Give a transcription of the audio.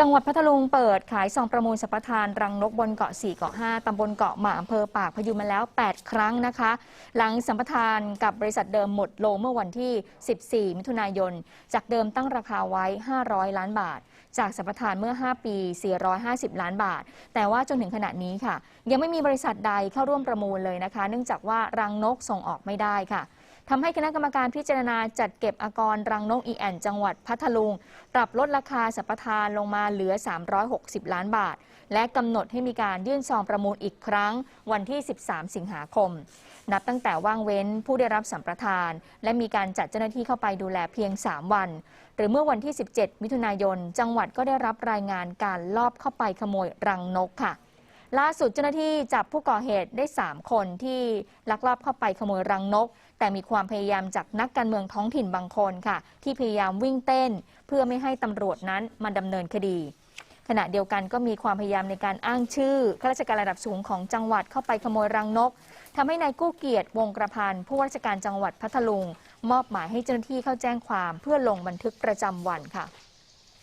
จังหวัดพัทลุงเปิดขายซองประมูลสัมปทานรังนกบนเกาะ 4 เกาะ 5 ตำบลเกาะหมาอำเภอปากพยูนมาแล้ว 8 ครั้งนะคะ หลังสัมปทานกับบริษัทเดิมหมดลงเมื่อวันที่ 14 มิถุนายน จากเดิมตั้งราคาไว้ 500 ล้านบาท จากสัมปทานเมื่อ 5 ปี 450 ล้านบาท แต่ว่าจนถึงขณะนี้ค่ะ ยังไม่มีบริษัทใดเข้าร่วมประมูลเลยนะคะ เนื่องจากว่ารังนกส่งออกไม่ได้ค่ะ ทำให้คณะกรรมการพิจารณาจัดเก็บอากรรังนกอีแอนจังหวัดพัทลุง ปรับลดราคาสัมปทานลงมาเหลือ 360 ล้านบาท และกำหนดให้มีการยื่นซองประมูลอีกครั้งวันที่ 13 สิงหาคม นับตั้งแต่ว่างเว้นผู้ได้รับสัมปทาน และมีการจัดเจ้าหน้าที่เข้าไปดูแลเพียง 3 วัน หรือเมื่อวันที่ 17 มิถุนายน จังหวัดก็ได้รับรายงานการลอบเข้าไปขโมยรังนกค่ะ ล่าสุดเจ้าหน้าที่จับผู้ก่อเหตุได้ 3 คนที่ลักลอบเข้าไปขโมยรังนก แต่มีความพยายามจากนักการเมืองท้องถิ่นบางคนค่ะ ที่พยายามวิ่งเต้น เพื่อไม่ให้ตำรวจนั้นมาดำเนินคดี ขณะเดียวกันก็มีความพยายามในการอ้างชื่อข้าราชการระดับสูงของจังหวัดเข้าไปขโมยรังนกทำให้นายกู้เกียรติวงกระพันผู้ว่าราชการจังหวัดพัทลุง มอบหมายให้เจ้าหน้าที่เข้าแจ้งความเพื่อลงบันทึกประจำวันค่ะ